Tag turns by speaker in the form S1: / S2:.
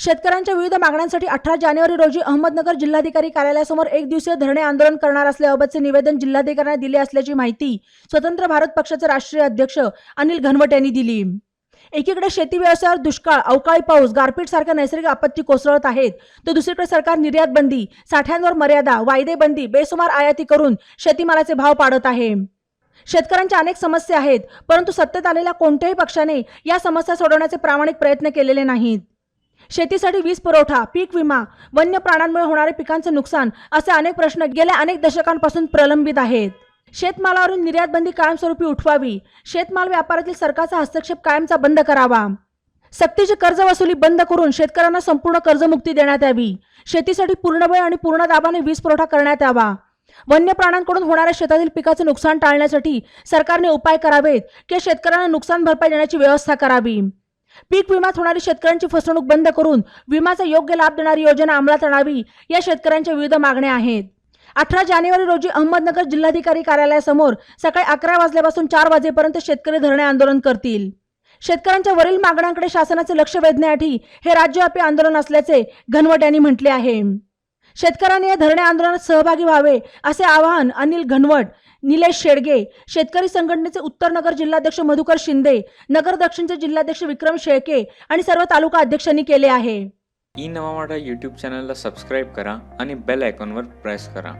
S1: शेतकऱ्यांच्या विविध मागण्यांसाठी अठरा जानेवारी रोजी अहमदनगर जिल्हाधिकारी कार्यालयासमोर एक दिवसीय धरणे आंदोलन करणार असल्याबाबतचे निवेदन जिल्हाधिकाऱ्यांना दिले असल्याची माहिती स्वतंत्र भारत पक्षाचे राष्ट्रीय अध्यक्ष अनिल घनवट यांनी दिली. एकीकडे शेती व्यवसायावर दुष्काळ अवकाळी पाऊस गारपीट सारख्या नैसर्गिक आपत्ती कोसळत आहेत तर दुसरीकडे सरकार निर्यात बंदी साठ्यांवर मर्यादा वायदे बंदी बेसुमार आयाती करून शेतीमालाचे भाव पाडत आहे. शेतकऱ्यांच्या अनेक समस्या आहेत परंतु सत्तेत आलेल्या कोणत्याही पक्षाने या समस्या सोडवण्याचे प्रामाणिक प्रयत्न केलेले नाहीत. शेतीसाठी वीज पुरवठा पीक विमा वन्य प्राण्यांमुळे होणारे पिकांचे नुकसान असे अनेक प्रश्न गेल्या अनेक दशकांपासून प्रलंबित आहेत. शेतमालावरून निर्यात बंदी कायमस्वरूपी उठवावी शेतमाल व्यापारातील सरकारचा हस्तक्षेप कायमचा बंद करावा. सक्तीची कर्ज वसुली बंद करून शेतकऱ्यांना संपूर्ण कर्जमुक्ती देण्यात यावी. शेतीसाठी पूर्ण वेळ आणि पूर्ण दाबाने वीज पुरवठा करण्यात यावा. वन्य प्राण्यांकडून होणाऱ्या शेतातील पिकाचे नुकसान टाळण्यासाठी सरकारने उपाय करावेत किंवा शेतकऱ्यांना नुकसान भरपाई देण्याची व्यवस्था करावी. पीक विमात होणारी शेतकऱ्यांची फसवणूक बंद करून विम्याचा योग्य लाभ देणारी योजना अंमलात आणावी या शेतकऱ्यांच्या विविध मागण्या आहेत. अठरा जानेवारी रोजी अहमदनगर जिल्हाधिकारी कार्यालयासमोर सकाळी अकरा वाजल्यापासून चार वाजेपर्यंत शेतकरी धरणे आंदोलन करतील. शेतकऱ्यांच्या वरील मागण्यांकडे शासनाचे लक्ष वेधण्यासाठी हे राज्यव्यापी आंदोलन असल्याचे घनवट यांनी म्हटले आहे. शेतकऱ्यांनी या धरणे आंदोलनात सहभागी व्हावे असे आवाहन अनिल घनवट निलेश शेडगे शेतकरी संघटनेचे उत्तर नगर जिल्हाध्यक्ष मधुकर शिंदे नगर दक्षिणचे जिल्हाध्यक्ष विक्रम शेळके आणि सर्व तालुका अध्यक्षांनी केले आहे.
S2: ई नवा यूट्यूब चॅनलला सबस्क्राईब करा आणि बेल आयकॉनवर प्रेस करा.